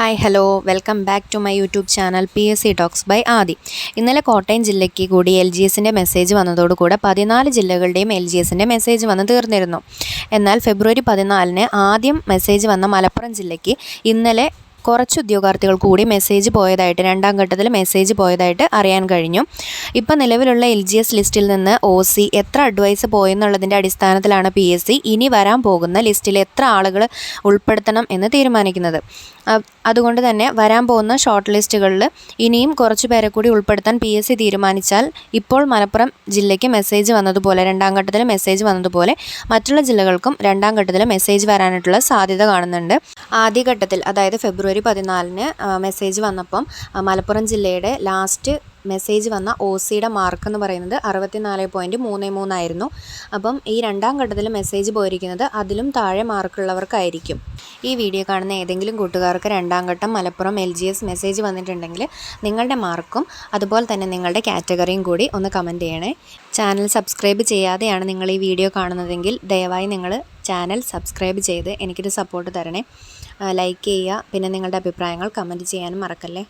Hi hello welcome back to my YouTube channel P S C talks by Adi ഇന്നലെ കോട്ടയം ജില്ലയ്ക്ക് കൂടി L G എസിന്റെ message വന്നതോടുകൂടെ പതിനാല് ജില്ലകളുടെയും എൽ ജി എസിന്റെ മെസ്സേജ് വന്ന് തീർന്നിരുന്നു. എന്നാൽ ഫെബ്രുവരി പതിനാലിന് ആദ്യം മെസ്സേജ് വന്ന മലപ്പുറം ജില്ലയ്ക്ക് ഇന്നലെ കുറച്ച് ഉദ്യോഗാർത്ഥികൾ കൂടി മെസ്സേജ് പോയതായിട്ട് രണ്ടാം ഘട്ടത്തിൽ മെസ്സേജ് പോയതായിട്ട് അറിയാൻ കഴിഞ്ഞു. ഇപ്പം നിലവിലുള്ള എൽ ജി എസ് ലിസ്റ്റിൽ നിന്ന് ഒ സി എത്ര അഡ്വൈസ് പോയെന്നുള്ളതിന്റെ അടിസ്ഥാനത്തിലാണ് പി എസ് സി ഇനി വരാൻ പോകുന്ന ലിസ്റ്റിൽ എത്ര ആളുകൾ ഉൾപ്പെടുത്തണം എന്ന് തീരുമാനിക്കുന്നത്. അതുകൊണ്ട് തന്നെ വരാൻ പോകുന്ന ഷോർട്ട് ലിസ്റ്റുകളിൽ ഇനിയും കുറച്ച് പേരെ കൂടി ഉൾപ്പെടുത്താൻ പി എസ് സി തീരുമാനിച്ചാൽ ഇപ്പോൾ മലപ്പുറം ജില്ലയ്ക്ക് മെസ്സേജ് വന്നതുപോലെ രണ്ടാം ഘട്ടത്തിൽ മെസ്സേജ് വന്നതുപോലെ മറ്റുള്ള ജില്ലകൾക്കും രണ്ടാം ഘട്ടത്തിൽ മെസ്സേജ് വരാനായിട്ടുള്ള സാധ്യത കാണുന്നുണ്ട്. ആദ്യഘട്ടത്തിൽ അതായത് ഫെബ്രുവരി പതിനാലിന് മെസ്സേജ് വന്നപ്പം മലപ്പുറം ജില്ലയുടെ ലാസ്റ്റ് മെസ്സേജ് വന്ന ഒ സിയുടെ മാർക്ക് എന്ന് പറയുന്നത് അറുപത്തിനാല് പോയിന്റ് മൂന്ന് മൂന്നായിരുന്നു അപ്പം ഈ രണ്ടാം ഘട്ടത്തിൽ മെസ്സേജ് പോയിരിക്കുന്നത് അതിലും താഴെ മാർക്കുള്ളവർക്കായിരിക്കും ഈ വീഡിയോ കാണുന്ന ഏതെങ്കിലും കൂട്ടുകാർക്ക് രണ്ടാം ഘട്ടം Malappuram L G S message വന്നിട്ടുണ്ടെങ്കിൽ നിങ്ങളുടെ മാർക്കും അതുപോലെ തന്നെ നിങ്ങളുടെ കാറ്റഗറിയും കൂടി ഒന്ന് കമന്റ് ചെയ്യണേ. ചാനൽ സബ്സ്ക്രൈബ് ചെയ്യാതെയാണ് നിങ്ങൾ ഈ വീഡിയോ കാണുന്നതെങ്കിൽ ദയവായി നിങ്ങൾ ചാനൽ സബ്സ്ക്രൈബ് ചെയ്ത് എനിക്കൊരു സപ്പോർട്ട് തരണേ. ലൈക്ക് ചെയ്യുക പിന്നെ നിങ്ങളുടെ അഭിപ്രായങ്ങൾ കമന്റ് ചെയ്യാനും മറക്കല്ലേ?